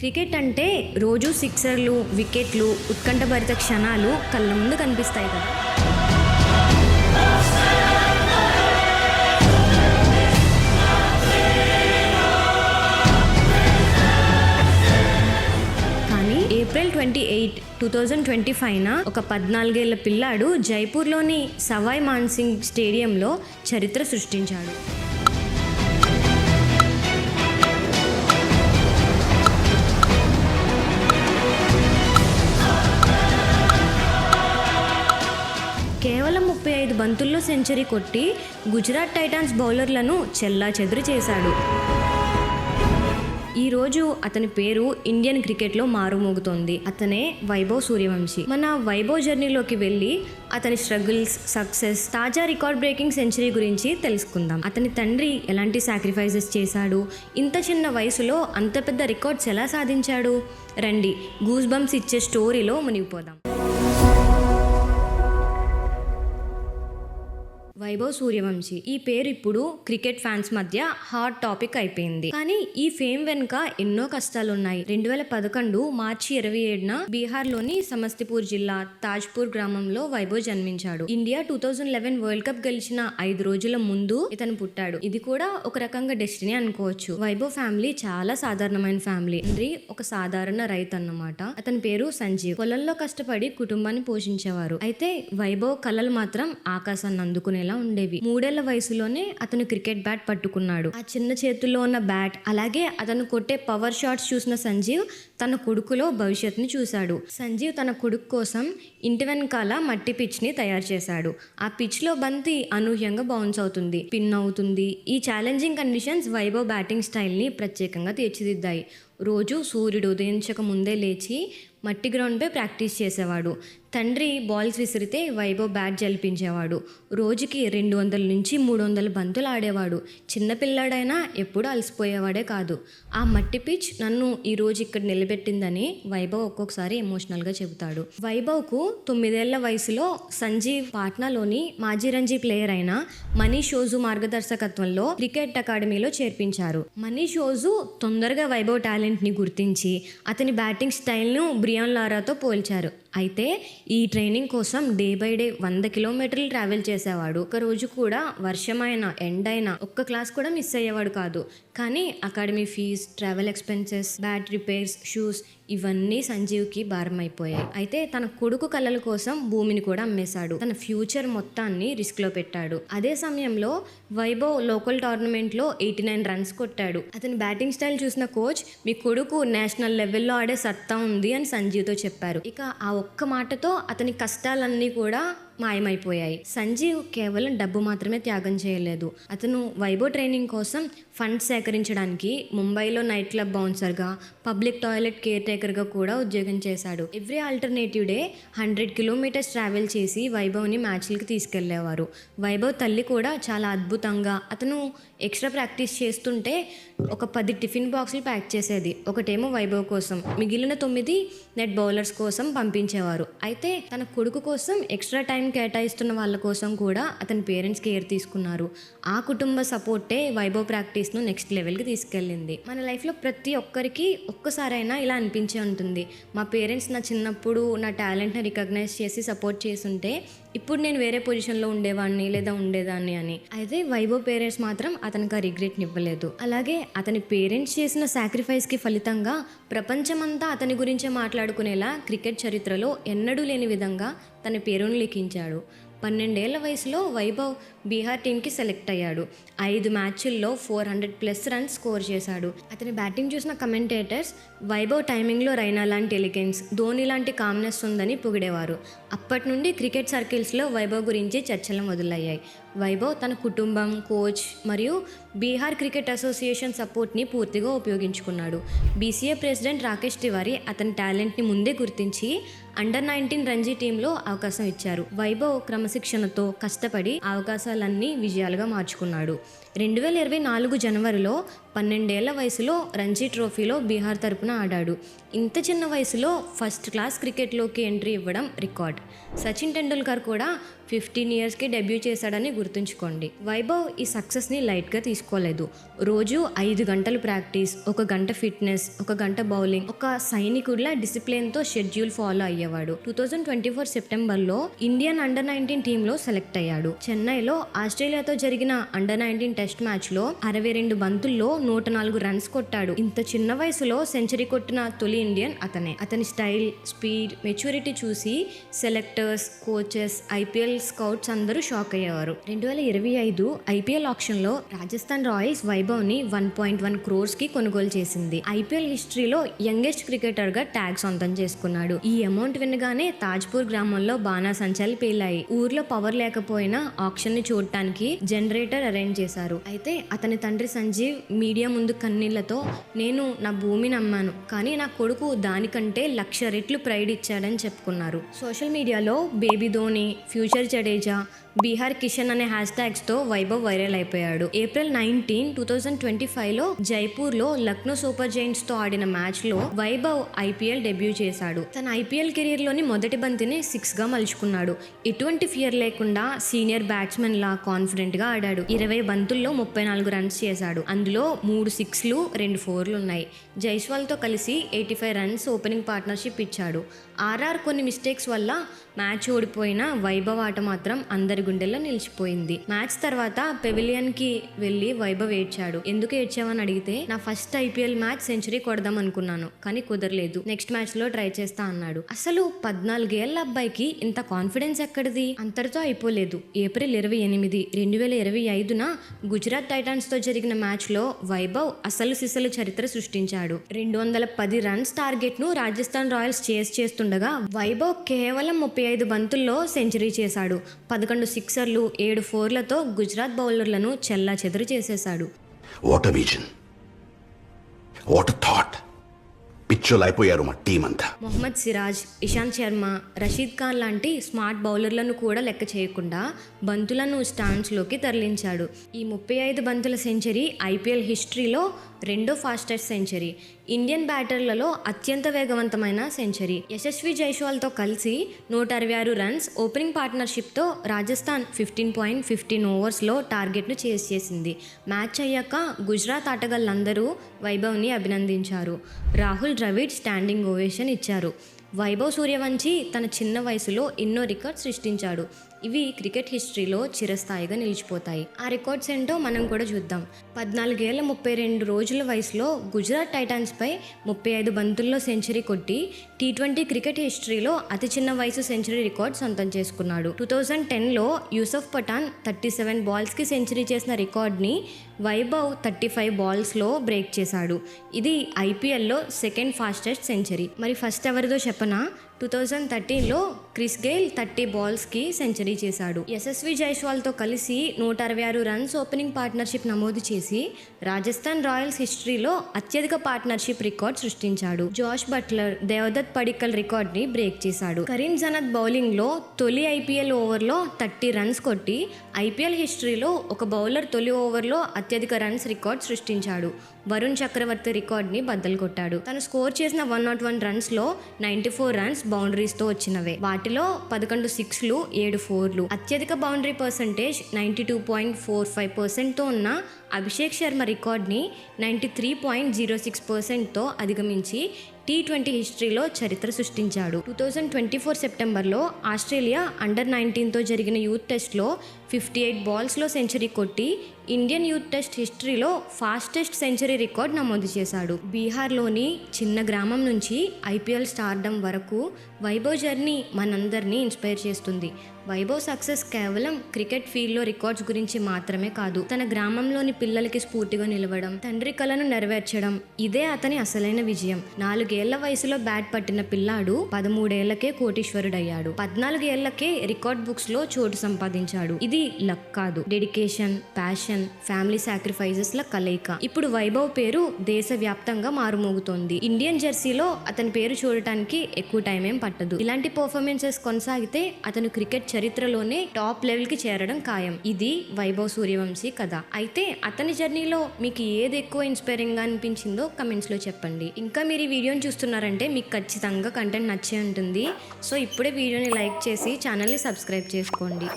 Cricket అంటే రోజు సిక్సర్లు వికెట్లు ఉత్కంఠభరిత క్షణాలు కళ్ళ ముందు కనిపిస్తాయి కదా. కానీ April twenty eight two thousand twenty ఫైవ్న ఒక పద్నాలుగేళ్ళ పిల్లాడు జైపూర్లోని సవాయ్ మాన్సింగ్ స్టేడియంలో చరిత్ర సృష్టించాడు. ఐదు బంతుల్లో సెంచరీ కొట్టి గుజరాత్ టైటాన్స్ బౌలర్లను చెల్లా చెదురు చేశాడు. ఈ రోజు అతని పేరు ఇండియన్ క్రికెట్లో మారుమోగుతోంది. అతనే వైభవ్ సూర్యవంశీ. మన వైభవ్ జర్నీలోకి వెళ్ళి అతని స్ట్రగుల్స్ సక్సెస్ తాజా రికార్డ్ బ్రేకింగ్ సెంచరీ గురించి తెలుసుకుందాం. అతని తండ్రి ఎలాంటి సాక్రిఫైసెస్ చేశాడు? ఇంత చిన్న వయసులో అంత పెద్ద రికార్డ్స్ ఎలా సాధించాడు? రండి గూస్ బంప్స్ ఇచ్చే స్టోరీలో మునిగిపోదాం. వైభవ్ సూర్యవంశీ. ఈ పేరు ఇప్పుడు క్రికెట్ ఫ్యాన్స్ మధ్య హాట్ టాపిక్ అయిపోయింది. కానీ ఈ ఫేమ్ వెనుక ఎన్నో కష్టాలు ఉన్నాయి రెండు వేల పదకొండు మార్చి ఇరవై ఏడున బీహార్లోని సమస్తిపూర్ జిల్లా తాజ్పూర్ గ్రామంలో వైభవ్ జన్మించాడు. India two thousand eleven world cup గెలిచిన ఐదు రోజుల ముందు ఇతను పుట్టాడు. ఇది కూడా ఒక రకంగా డెస్టినీ అనుకోవచ్చు. వైభవ్ ఫ్యామిలీ చాలా సాధారణమైన ఫ్యామిలీ. తండ్రి ఒక సాధారణ రైతు అన్నమాట. అతని పేరు సంజీవ్. పొలంలో కష్టపడి కుటుంబాన్ని పోషించేవారు. అయితే వైభవ్ కళలు మాత్రం ఆకాశాన్ని అందుకునేలా ఉండేవి. మూడేళ్ళ వయసులోనే అతను క్రికెట్ బ్యాట్ పట్టుకున్నాడు. ఆ చిన్న చేతుల్లో ఉన్న బ్యాట్ అలాగే అతను కొట్టే పవర్ షాట్స్ చూసిన సంజీవ్ తన కొడుకులో భవిష్యత్తుని చూశాడు. సంజీవ్ తన కొడుకు కోసం ఇంటి వెనకాల మట్టి పిచ్ని తయారు చేశాడు. ఆ పిచ్లో బంతి అనూహ్యంగా బౌన్స్ అవుతుంది పిన్ అవుతుంది. ఈ ఛాలెంజింగ్ కండిషన్స్ వైభవ్ బ్యాటింగ్ స్టైల్ని ప్రత్యేకంగా తీర్చిదిద్దాయి. రోజు సూర్యుడు ఉదయించక ముందే లేచి మట్టి గ్రౌండ్పై ప్రాక్టీస్ చేసేవాడు. తండ్రి బాల్స్ విసిరితే వైభవ్ బ్యాట్ జల్పించేవాడు రోజుకి రెండు వందల నుంచి మూడు వందల బంతులు ఆడేవాడు. చిన్నపిల్లాడైనా ఎప్పుడూ అలసిపోయేవాడే కాదు. ఆ మట్టి పిచ్ నన్ను ఈరోజు ఇక్కడ నిలబెట్టిందని వైభవ్ ఒక్కొక్కసారి ఎమోషనల్గా చెబుతాడు. వైభవ్కు తొమ్మిదేళ్ళ వయసులో సంజీవ్ పాట్నాలోని మాజీ రంజీ ప్లేయర్ అయిన మనీష్ ఓజు మార్గదర్శకత్వంలో క్రికెట్ అకాడమీలో చేర్పించారు. మనీష్ ఓజు తొందరగా వైభవ్ టాలెంట్ని గుర్తించి అతని బ్యాటింగ్ స్టైల్ను బ్రియాన్ లారాతో పోల్చారు. అయితే ఈ ట్రైనింగ్ కోసం డే బై డే వంద కిలోమీటర్లు ట్రావెల్ చేసేవాడు. ఒక రోజు కూడా వర్షమైన ఎండైనా ఒక్క క్లాస్ కూడా మిస్ అయ్యేవాడు కాదు. కానీ academy fees travel expenses bat repairs shoes ఇవన్నీ సంజీవ్కి భారం అయిపోయాయి అయితే తన కొడుకు కళల కోసం భూమిని కూడా అమ్మేశాడు. తన ఫ్యూచర్ మొత్తాన్ని రిస్క్లో పెట్టాడు. అదే సమయంలో వైభవ్ లోకల్ టోర్నమెంట్లో ఎయిటీ నైన్ రన్స్ కొట్టాడు. అతని బ్యాటింగ్ స్టైల్ చూసిన కోచ్ మీ కొడుకు నేషనల్ లెవెల్లో ఆడే సత్తా ఉంది అని సంజీవ్తో చెప్పారు. ఇక ఆ ఒక్క మాటతో అతని కష్టాలన్నీ కూడా మాయమైపోయాయి. సంజీవ్ కేవలం డబ్బు మాత్రమే త్యాగం చేయలేదు. అతను వైభవ్ ట్రైనింగ్ కోసం ఫండ్స్ సేకరించడానికి ముంబైలో నైట్ క్లబ్ బౌన్సర్గా పబ్లిక్ టాయిలెట్ కేర్ టేకర్గా కూడా ఉద్యోగం చేశాడు. Every alternative day hundred kilometres travel చేసి వైభవ్ని మ్యాచ్లకి తీసుకెళ్ళేవారు. వైభవ్ తల్లి కూడా చాలా అద్భుతంగా అతను ఎక్స్ట్రా ప్రాక్టీస్ చేస్తుంటే ఒక పది టిఫిన్ బాక్సులు ప్యాక్ చేసేది. ఒకటేమో వైభవ్ కోసం మిగిలిన తొమ్మిది నెట్ బౌలర్స్ కోసం పంపించేవారు. అయితే తన కొడుకు కోసం ఎక్స్ట్రా టైం కేటాయిస్తున్న వాళ్ళ కోసం కూడా అతని పేరెంట్స్ కేర్ తీసుకున్నారు. ఆ కుటుంబ సపోర్టే వైభవ్ ప్రాక్టీస్ను నెక్స్ట్ లెవెల్కి తీసుకెళ్ళింది. మన లైఫ్లో ప్రతి ఒక్కరికి ఒక్కసారైనా ఇలా అనిపించే ఉంటుంది. మా పేరెంట్స్ నా చిన్నప్పుడు నా టాలెంట్ని రికగ్నైజ్ చేసి సపోర్ట్ చేస్తుంటే ఇప్పుడు నేను వేరే పొజిషన్లో ఉండేవాడిని లేదా ఉండేదాన్ని అని. అయితే వైభవ్ పేరెంట్స్ మాత్రం అతనికి ఆ రిగ్రెట్ని ఇవ్వలేదు. అలాగే అతని పేరెంట్స్ చేసిన సాక్రిఫైస్కి ఫలితంగా ప్రపంచమంతా అతని గురించే మాట్లాడుకునేలా క్రికెట్ చరిత్రలో ఎన్నడూ లేని విధంగా తన పేరును లిఖించాడు. పన్నెండేళ్ళ వయసులో వైభవ్ బీహార్ టీంకి సెలెక్ట్ అయ్యాడు. ఐదు మ్యాచ్ల్లో four hundred plus runs score చేశాడు. అతని బ్యాటింగ్ చూసిన కమెంటేటర్స్ వైభవ్ టైమింగ్లో రైనా లాంటి ఎలిగెన్స్ ధోని లాంటి కామ్నెస్ ఉందని పొగిడేవారు. అప్పటి నుండి క్రికెట్ సర్కిల్స్లో వైభవ్ గురించి చర్చలు మొదలయ్యాయి. వైభవ్ తన కుటుంబం కోచ్ మరియు బీహార్ క్రికెట్ అసోసియేషన్ సపోర్ట్ని పూర్తిగా ఉపయోగించుకున్నాడు. బీసీఏ ప్రెసిడెంట్ రాకేష్ తివారీ అతని టాలెంట్ని ముందే గుర్తించి అండర్ నైన్టీన్ రంజీ టీంలో అవకాశం ఇచ్చారు. వైభవ్ క్రమశిక్షణతో కష్టపడి అవకాశం అవకాశాలన్నీ విజయాలుగా మార్చుకున్నాడు. రెండు వేల ఇరవై నాలుగు జనవరిలో పన్నెండేళ్ళ వయసులో రంజీ ట్రోఫీలో బీహార్ తరపున ఆడాడు. ఇంత చిన్న వయసులో ఫస్ట్ క్లాస్ క్రికెట్లోకి ఎంట్రీ ఇవ్వడం రికార్డ్. సచిన్ టెండూల్కర్ కూడా ఫిఫ్టీన్ ఇయర్స్కి డెబ్యూ చేశాడని గుర్తుంచుకోండి. వైభవ్ ఈ సక్సెస్ని లైట్గా తీసుకోలేదు. రోజు ఐదు గంటలు ప్రాక్టీస్ ఒక గంట ఫిట్నెస్ ఒక గంట బౌలింగ్ ఒక సైనికుడిలా డిసిప్లిన్తో షెడ్యూల్ ఫాలో అయ్యేవాడు. టూ థౌజండ్ ట్వంటీ ఫోర్ సెప్టెంబర్లో ఇండియన్ అండర్ నైన్టీన్ టీంలో సెలెక్ట్ అయ్యాడు. చెన్నైలో ఆస్ట్రేలియాతో జరిగిన అండర్ నైన్టీన్ టెస్ట్ మ్యాచ్లో అరవై రెండు బంతుల్లో నూట నాలుగు రన్స్ కొట్టాడు. ఇంత చిన్న వయసులో సెంచరీ కొట్టిన తొలి ఇండియన్ అతనే. అతని స్టైల్ స్పీడ్ మెచ్యూరిటీ చూసి సెలెక్టర్స్ కోచెస్ ఐపీఎల్ స్కౌట్స్ అందరూ షాక్ అయ్యేవారు. రెండు వేల ఇరవై ఐదు ఐపీఎల్ ఆక్షన్లో రాజస్థాన్ రాయల్స్ వైభవ్ని వన్ పాయింట్ వన్ క్రోర్స్కి కొనుగోలు చేసింది. ఐపీఎల్ హిస్టరీలో యంగెస్ట్ క్రికెటర్గా ట్యాగ్ సొంతం చేసుకున్నాడు. ఈ అమౌంట్ వినగానే తాజ్పూర్ గ్రామంలో బాణాసంచాలు పేలాయి. ఊర్లో పవర్ లేకపోయినా ఆప్షన్ని చూడటానికి జనరేటర్ అరేంజ్ చేశారు. అయితే అతని తండ్రి సంజీవ్ మీడియా ముందు కన్నీళ్ళతో నేను నా భూమిని అమ్మాను కానీ నా కొడుకు దానికంటే లక్ష రెట్లు ప్రైడ్ ఇచ్చాడని చెప్పుకున్నారు. Social media baby Dhoni future Jadeja Bihar Kishan అనే హ్యాష్ ట్యాగ్స్తో వైభవ్ వైరల్ అయిపోయాడు. April nineteen two thousand twenty ఫైవ్లో జైపూర్లో లక్నో సూపర్ జైంట్స్తో ఆడిన మ్యాచ్లో వైభవ్ ఐపీఎల్ డెబ్యూ చేశాడు. తన ఐపీఎల్ కెరీర్లోని మొదటి బంతిని సిక్స్గా మలుచుకున్నాడు. ఎటువంటి ఫియర్ లేకుండా సీనియర్ బ్యాట్స్మెన్ లా కాన్ఫిడెంట్గా ఆడాడు. ఇరవై బంతుల్లో ముప్పై నాలుగు రన్స్ చేశాడు. అందులో మూడు సిక్స్లు రెండు ఫోర్లు ఉన్నాయి జైస్వాల్తో కలిసి eighty five runs opening partnership ఇచ్చాడు. ఆర్ఆర్ కొన్ని మిస్టేక్స్ వల్ల మ్యాచ్ ఓడిపోయిన వైభవ్ ఆట మాత్రం అందరి గుండెల్లో నిలిచిపోయింది. మ్యాచ్ తర్వాత పెవిలియన్కి వెళ్ళి వైభవ్ ఏడ్చాడు. ఎందుకు ఏడ్చావని అడిగితే నా ఫస్ట్ ఐపీఎల్ మ్యాచ్ సెంచరీ కొడదాం అనుకున్నాను కానీ కుదరలేదు. నెక్స్ట్ మ్యాచ్లో ట్రై చేస్తా అన్నాడు. అసలు పద్నాలుగేళ్ళ అబ్బాయికి ఇంత కాన్ఫిడెన్స్ ఎక్కడిది? అంతటితో అయిపోలేదు. ఏప్రిల్ ఇరవై ఎనిమిది రెండు వేల ఇరవై ఐదున గుజరాత్ టైటాన్స్తో జరిగిన మ్యాచ్లో వైభవ్ అసలు సిసలు చరిత్ర సృష్టించాడు. రెండు వందల పది రన్స్ టార్గెట్ను రాజస్థాన్ రాయల్స్ చేస్ చేస్తుండగా వైభవ్ కేవలం ముప్పై ఐదు బంతుల్లో సెంచరీ చేశాడు. పదకొండు సిక్సర్లు ఏడు ఫోర్లతో గుజరాత్ బౌలర్లను చెల్లా చెదురు చేసేశాడు. What a vision what thought పిచ్చోలు అయిపోయారు మా టీం అంతా మొహమ్మద్ సిరాజ్ ఇషాంత్ శర్మ రషీద్ ఖాన్ లాంటి స్మార్ట్ బౌలర్లను కూడా లెక్క చేయకుండా బంతులను స్టాండ్స్లోకి తరలించాడు. ఈ ముప్పై ఐదు బంతుల సెంచరీ ఐపీఎల్ హిస్టరీలో రెండో ఫాస్టెస్ట్ సెంచరీ. ఇండియన్ బ్యాటర్లలో అత్యంత వేగవంతమైన సెంచరీ. యశస్వి జైస్వాల్తో కలిసి నూట అరవై ఆరు రన్స్ ఓపెనింగ్ పార్ట్నర్షిప్తో రాజస్థాన్ ఫిఫ్టీన్ పాయింట్ ఫిఫ్టీన్ ఓవర్స్లో టార్గెట్ను చేసి చేసింది. మ్యాచ్ అయ్యాక గుజరాత్ ఆటగాళ్ళందరూ వైభవ్ని అభినందించారు. రాహుల్ ద్రవిడ్ స్టాండింగ్ ఓవేషన్ ఇచ్చారు. వైభవ్ సూర్యవంశి తన చిన్న వయసులో ఎన్నో రికార్డ్స్ సృష్టించాడు. ఇవి క్రికెట్ హిస్టరీలో చిరస్థాయిగా నిలిచిపోతాయి. ఆ రికార్డ్స్ ఏంటో మనం కూడా చూద్దాం. పద్నాలుగేళ్ళ ముప్పై రెండు రోజుల వయసులో గుజరాత్ టైటాన్స్పై ముప్పై ఐదు బంతుల్లో సెంచరీ కొట్టి టీ ట్వంటీ క్రికెట్ హిస్టరీలో అతి చిన్న వయసు సెంచరీ రికార్డ్ సొంతం చేసుకున్నాడు. టూ థౌజండ్ టెన్లో యూసఫ్ పఠాన్ థర్టీ సెవెన్ బాల్స్కి సెంచరీ చేసిన రికార్డ్ని వైభవ్ థర్టీ ఫైవ్ బాల్స్లో బ్రేక్ చేశాడు. ఇది ఐపీఎల్లో సెకండ్ ఫాస్టెస్ట్ సెంచరీ. మరి ఫస్ట్ ఎవరిదో చెప్పనా? టూ థౌజండ్ థర్టీన్లో క్రిస్ గేల్ థర్టీ బాల్స్కి సెంచరీ చేశాడు. యశస్వి జైస్వాల్తో కలిసి నూట అరవై ఆరు రన్స్ ఓపెనింగ్ పార్ట్నర్షిప్ నమోదు చేసి రాజస్థాన్ రాయల్స్ హిస్టరీలో అత్యధిక పార్ట్నర్షిప్ రికార్డ్ సృష్టించాడు. జోష్ బట్లర్ దేవదత్ పడిక్కల్ రికార్డ్ని బ్రేక్ చేశాడు. కరీం జనత్ బౌలింగ్లో తొలి ఐపీఎల్ ఓవర్లో థర్టీ రన్స్ కొట్టి ఐపీఎల్ హిస్టరీలో ఒక బౌలర్ తొలి ఓవర్లో అత్యధిక రన్స్ రికార్డ్ సృష్టించాడు. వరుణ్ చక్రవర్తి రికార్డ్ని బద్దలు కొట్టాడు తను స్కోర్ చేసిన వన్ నాట్ వన్ రన్స్లో నైంటీ ఫోర్ రన్స్ బౌండరీస్తో వచ్చినవే. వాటిలో పదకొండు సిక్స్లు ఏడు ఫోర్లు. అత్యధిక boundary percentage ninety two point four five పర్సెంట్తో ఉన్న Abhishek Sharma రికార్డ్ని ninety three point zero six పర్సెంట్తో అధిగమించి టీ ట్వంటీ హిస్టరీలో చరిత్ర సృష్టించాడు. టూ థౌజండ్ ట్వంటీ ఫోర్ సెప్టెంబర్లో ఆస్ట్రేలియా అండర్ నైన్టీన్తో జరిగిన యూత్ టెస్ట్లో ఫిఫ్టీ ఎయిట్ బాల్స్లో సెంచరీ కొట్టి ఇండియన్ యూత్ టెస్ట్ హిస్టరీలో ఫాస్టెస్ట్ సెంచరీ రికార్డ్ నమోదు చేశాడు. బీహార్లోని చిన్న గ్రామం నుంచి ఐపీఎల్ స్టార్డమ్ వరకు వైభవ్ జర్నీ మనందరినీ ఇన్స్పైర్ చేస్తుంది. వైభవ్ సక్సెస్ కేవలం క్రికెట్ ఫీల్డ్లో రికార్డ్స్ గురించి మాత్రమే కాదు తన గ్రామంలోని పిల్లలకి స్ఫూర్తిగా నిలవడం తండ్రి కలను నెరవేర్చడం ఇదే అతని అసలైన విజయం. నాలుగేళ్ళ వయసులో బ్యాట్ పట్టిన పిల్లాడు పదమూడేళ్ళకే కోటీశ్వరుడయ్యాడు. పద్నాలుగేళ్ళకే రికార్డ్ బుక్స్లో చోటు సంపాదించాడు. ఇది లక్ కాదు డెడికేషన్ ప్యాషన్ ఫ్యామిలీ సాక్రిఫైజెస్ ల కలయిక. ఇప్పుడు వైభవ్ పేరు దేశవ్యాప్తంగా మారుమోగుతోంది. ఇండియన్ జెర్సీలో అతని పేరు చూడటానికి ఎక్కువ టైం ఏం పట్టదు. ఇలాంటి పర్ఫార్మెన్సెస్ కొనసాగితే అతను క్రికెట్ చరిత్రలోనే టాప్ లెవెల్కి చేరడం ఖాయం. ఇది వైభవ్ సూర్యవంశీ కథ. అయితే అతని జర్నీలో మీకు ఏది ఎక్కువ ఇన్స్పైరింగ్గా అనిపించిందో కమెంట్స్లో చెప్పండి. ఇంకా మీరు ఈ వీడియోని చూస్తున్నారంటే మీకు ఖచ్చితంగా కంటెంట్ నచ్చే ఉంటుంది. సో ఇప్పుడే వీడియోని లైక్ చేసి ఛానల్ని సబ్స్క్రైబ్ చేసుకోండి.